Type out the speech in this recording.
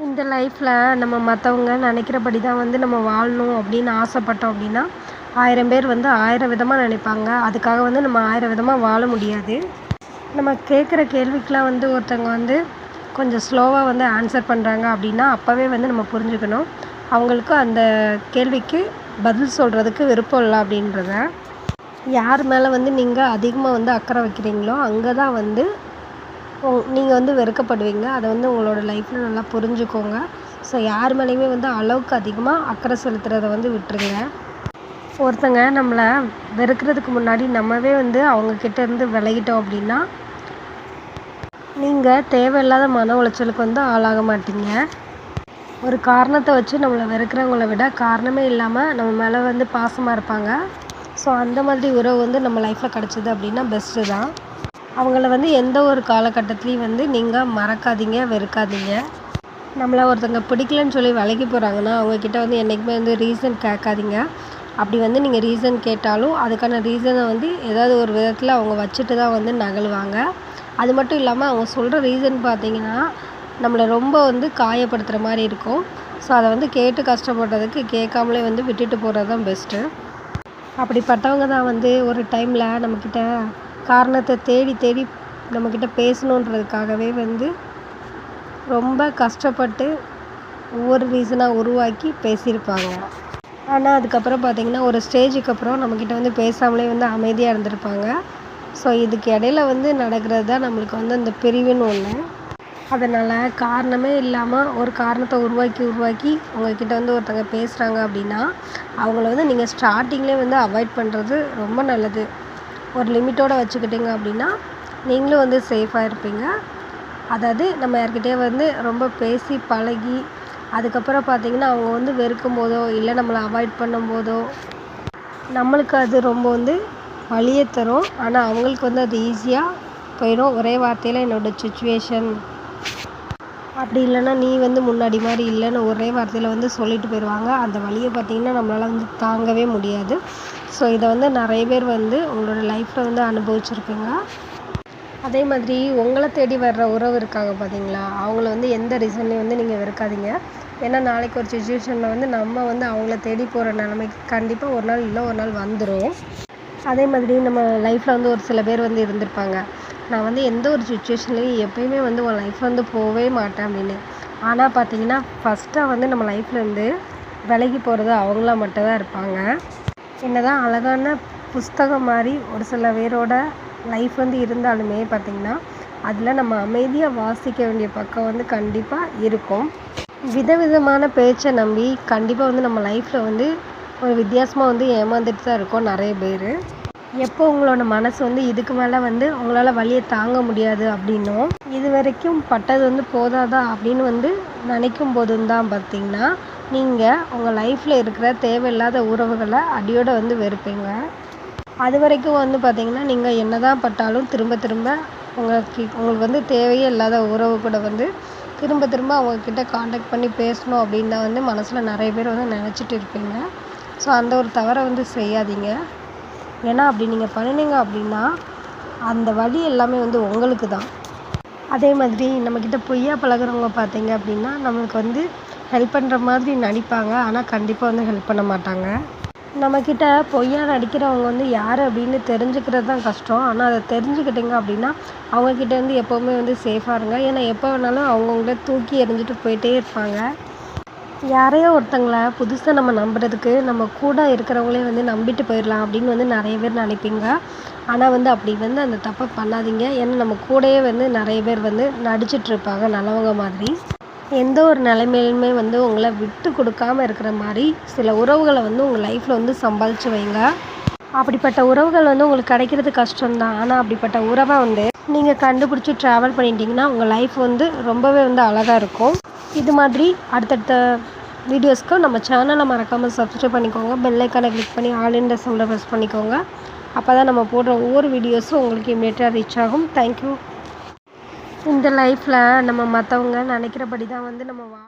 இந்த லைஃப்பில் நம்ம மற்றவங்க நினைக்கிறபடி தான் வந்து நம்ம வாழணும் அப்படின்னு ஆசைப்பட்டோம் அப்படின்னா ஆயிரம் பேர் வந்து ஆயிரம் விதமாக நினைப்பாங்க. அதுக்காக வந்து நம்ம ஆயிரம் விதமாக வாழ முடியாது. நம்ம கேட்குற கேள்விக்கெலாம் வந்து ஒருத்தவங்க வந்து கொஞ்சம் ஸ்லோவாக வந்து ஆன்சர் பண்ணுறாங்க அப்படின்னா அப்போவே வந்து நம்ம புரிஞ்சுக்கணும். அவங்களுக்கு அந்த கேள்விக்கு பதில் சொல்கிறதுக்கு விருப்பம் இல்லை அப்படின்றத. யார் மேலே வந்து நீங்கள் அதிகமாக வந்து அக்கறை வைக்கிறீங்களோ அங்கே தான் வந்து நீங்கள் வந்து வெறுக்கப்படுவீங்க. அதை வந்து உங்களோட லைஃப்பில் நல்லா புரிஞ்சுக்கோங்க. ஸோ யார் மேலேயுமே வந்து அளவுக்கு அதிகமாக அக்கறை செலுத்துறதை வந்து விட்டுருங்க. ஒருத்தங்க நம்மளை வெறுக்கிறதுக்கு முன்னாடி நம்மவே வந்து அவங்கக்கிட்ட இருந்து விலகிட்டோம் அப்படின்னா நீங்கள் தேவையில்லாத மன உளைச்சலுக்கு வந்து ஆளாக மாட்டீங்க. ஒரு காரணத்தை வச்சு நம்மளை வெறுக்கிறவங்கள விட காரணமே இல்லாமல் நம்ம மேலே வந்து பாசமாக இருப்பாங்க. ஸோ அந்த மாதிரி உறவு வந்து நம்ம லைஃப்பில் கிடச்சிது அப்படின்னா பெஸ்ட்டு தான். அவங்கள வந்து எந்த ஒரு காலகட்டத்துலேயும் வந்து நீங்கள் மறக்காதீங்க வெறுக்காதீங்க. நம்மளை ஒருத்தங்க பிடிக்கலன்னு சொல்லி விலகி போகிறாங்கன்னா அவங்கக்கிட்ட வந்து என்றைக்குமே வந்து ரீசன் கேட்காதீங்க. அப்படி வந்து நீங்கள் ரீசன் கேட்டாலும் அதுக்கான ரீசனை வந்து ஏதாவது ஒரு விதத்தில் அவங்க வச்சுட்டு தான் வந்து நகழ்வாங்க அது மட்டும் இல்லாமல் அவங்க சொல்கிற ரீசன் பார்த்தீங்கன்னா நம்மளை ரொம்ப வந்து காயப்படுத்துகிற மாதிரி இருக்கும். ஸோ அதை வந்து கேட்டு கஷ்டப்படுறதுக்கு கேட்காமலே வந்து விட்டுட்டு போகிறது தான் பெஸ்ட்டு அப்படிப்பட்டவங்க தான் வந்து ஒரு டைமில் நம்மக்கிட்ட காரணத்தை தேடி தேடி நம்மக்கிட்ட பேசணுன்றதுக்காகவே வந்து ரொம்ப கஷ்டப்பட்டு ஒவ்வொரு ரீசனாக உருவாக்கி பேசியிருப்பாங்க. ஆனால் அதுக்கப்புறம் பார்த்திங்கன்னா ஒரு ஸ்டேஜுக்கு அப்புறம் நம்மக்கிட்ட வந்து பேசாமலே வந்து அமைதியாக இருந்திருப்பாங்க. ஸோ இதுக்கு இடையில வந்து நடக்கிறது தான் நம்மளுக்கு வந்து அந்த பிரிவுன்னு ஒன்று அதனால் காரணமே இல்லாமல் ஒரு காரணத்தை உருவாக்கி உருவாக்கி உங்ககிட்ட வந்து ஒருத்தங்க பேசுகிறாங்க அப்படின்னா அவங்கள வந்து நீங்கள் ஸ்டார்டிங்லேயே வந்து அவாய்ட் பண்ணுறது ரொம்ப நல்லது. ஒரு லிமிட்டோடு வச்சுக்கிட்டிங்க அப்படின்னா நீங்களும் வந்து சேஃபாக இருப்பீங்க. அதாவது நம்ம யார்கிட்டே வந்து ரொம்ப பேசி பழகி அதுக்கப்புறம் பார்த்திங்கன்னா அவங்க வந்து வெறுக்கும் போதோ இல்லை நம்மளை அவாய்ட் பண்ணும் போதோ நம்மளுக்கு அது ரொம்ப வந்து வலியை தரும். ஆனால் அவங்களுக்கு வந்து அது ஈஸியாக போயிடும் ஒரே வார்த்தையில் என்னோடய சுச்சுவேஷன் அப்படி இல்லைன்னா நீ வந்து முன்னாடி மாதிரி இல்லைன்னு ஒரே வார்த்தையில் வந்து சொல்லிட்டு போயிடுவாங்க. அந்த வலியை பார்த்திங்கன்னா நம்மளால் வந்து தாங்கவே முடியாது. ஸோ இதை வந்து நிறைய பேர் வந்து உங்களோட லைஃப்பில் வந்து அனுபவிச்சிருப்பீங்க அதே மாதிரி உங்களை தேடி வர்ற உறவு இருக்காங்க பார்த்தீங்களா? அவங்கள வந்து எந்த ரீசன்லையும் வந்து நீங்கள் வெறுக்காதீங்க. ஏன்னா நாளைக்கு ஒரு சுச்சுவேஷனில் வந்து நம்ம வந்து அவங்கள தேடி போகிற நிலைமைக்கு கண்டிப்பாக ஒரு நாள் இல்லை ஒரு நாள் வந்துடும் அதே மாதிரி நம்ம லைஃப்பில் வந்து ஒரு சில பேர் வந்து இருந்திருப்பாங்க. நான் வந்து எந்த ஒரு சுச்சுவேஷன்லேயும் எப்பயுமே வந்து உன் லைஃப் வந்து போகவே மாட்டேன் அப்படின்னு. ஆனால் பார்த்தீங்கன்னா ஃபஸ்ட்டாக வந்து நம்ம லைஃப்லேருந்து விலகி போகிறது அவங்களா மட்டும்தான் இருப்பாங்க. என்ன தான் அழகான புஸ்தகம் மாதிரி ஒரு சில பேரோட லைஃப் வந்து இருந்தாலுமே பார்த்திங்கன்னா அதில் நம்ம அமைதியாக வாசிக்க வேண்டிய பக்கம் வந்து கண்டிப்பாக இருக்கும். விதவிதமான பேச்சை நம்பி கண்டிப்பாக வந்து நம்ம லைஃப்பில் வந்து ஒரு வித்தியாசமாக வந்து ஏமாந்துட்டு தான் இருக்கோம் நிறைய பேர். எப்போ உங்களோட மனசு வந்து இதுக்கு மேலே வந்து உங்களால் வழியை தாங்க முடியாது அப்படின்னும். இது வரைக்கும் பட்டது வந்து போதாதா அப்படின்னு வந்து நினைக்கும் போதும் தான் பார்த்திங்கன்னா நீங்கள் உங்கள் லைஃப்பில் இருக்கிற தேவையில்லாத உறவுகளை அடியோடு வந்து வெறுப்பீங்க. அது வரைக்கும் வந்து பார்த்திங்கன்னா நீங்கள் என்ன தான் பட்டாலும் திரும்ப திரும்ப உங்களுக்கு உங்களுக்கு வந்து தேவையே இல்லாத உறவு கூட வந்து திரும்ப திரும்ப அவங்கக்கிட்ட காண்டாக்ட் பண்ணி பேசணும் அப்படின்னு தான் வந்து மனசில் நிறைய பேர் வந்து நினச்சிட்டு இருப்பீங்க. ஸோ அந்த ஒரு தவறை வந்து செய்யாதீங்க. ஏன்னா அப்படி நீங்கள் பண்ணினீங்க அப்படின்னா அந்த வழி எல்லாமே வந்து உங்களுக்கு தான் அதே மாதிரி நம்மக்கிட்ட பொய்யா பழகுறவங்க பார்த்தீங்க அப்படின்னா நம்மளுக்கு வந்து ஹெல்ப் பண்ணுற மாதிரி நடிப்பாங்க. ஆனால் கண்டிப்பாக வந்து ஹெல்ப் பண்ண மாட்டாங்க. நம்மக்கிட்ட பொய்யா நடிக்கிறவங்க வந்து யார் அப்படின்னு தெரிஞ்சுக்கிறது தான் கஷ்டம். ஆனால் அதை தெரிஞ்சுக்கிட்டிங்க அப்படின்னா அவங்கக்கிட்ட வந்து எப்போவுமே வந்து சேஃபாக இருங்க. ஏன்னா எப்போ வேணாலும் அவங்கவுங்கள தூக்கி எறிஞ்சிட்டு போயிட்டே இருப்பாங்க. யாரையோ ஒருத்தங்கள புதுசாக நம்ம நம்புறதுக்கு நம்ம கூட இருக்கிறவங்களே வந்து நம்பிட்டு போயிடலாம் அப்படின்னு வந்து நிறைய பேர் நினைப்பீங்க. ஆனால் வந்து அப்படி வந்து அந்த தப்பை பண்ணாதீங்க. ஏன்னா நம்ம கூடயே வந்து நிறைய பேர் வந்து நடிச்சிட்ருப்பாங்க நல்லவங்க மாதிரி. எந்த ஒரு நிலைமையிலுமே வந்து உங்களை விட்டு கொடுக்காம இருக்கிற மாதிரி சில உறவுகளை வந்து உங்கள் லைஃப்பில் வந்து சம்பாதிச்சு வைங்க. அப்படிப்பட்ட உறவுகள் வந்து உங்களுக்கு கிடைக்கிறது கஷ்டம்தான். ஆனால் அப்படிப்பட்ட உறவை வந்து நீங்கள் கண்டுபிடிச்சி ட்ராவல் பண்ணிட்டீங்கன்னா உங்கள் லைஃப் வந்து ரொம்பவே வந்து அழகாக இருக்கும். இது மாதிரி அடுத்தடுத்த வீடியோஸ்க்கு நம்ம சேனலை மறக்காமல் சப்ஸ்கிரைப் பண்ணிக்கோங்க. பெல்லைக்கானை கிளிக் பண்ணி ஆல் இன் சவுண்டை ப்ரெஸ் பண்ணிக்கோங்க. அப்போ தான் நம்ம போடுற ஒவ்வொரு வீடியோஸும் உங்களுக்கு இமீடியட்டாக ரீச் ஆகும். தேங்க்யூ இந்த லைஃப்பில் நம்ம மற்றவங்க நினைக்கிறபடி தான் வந்து நம்ம வா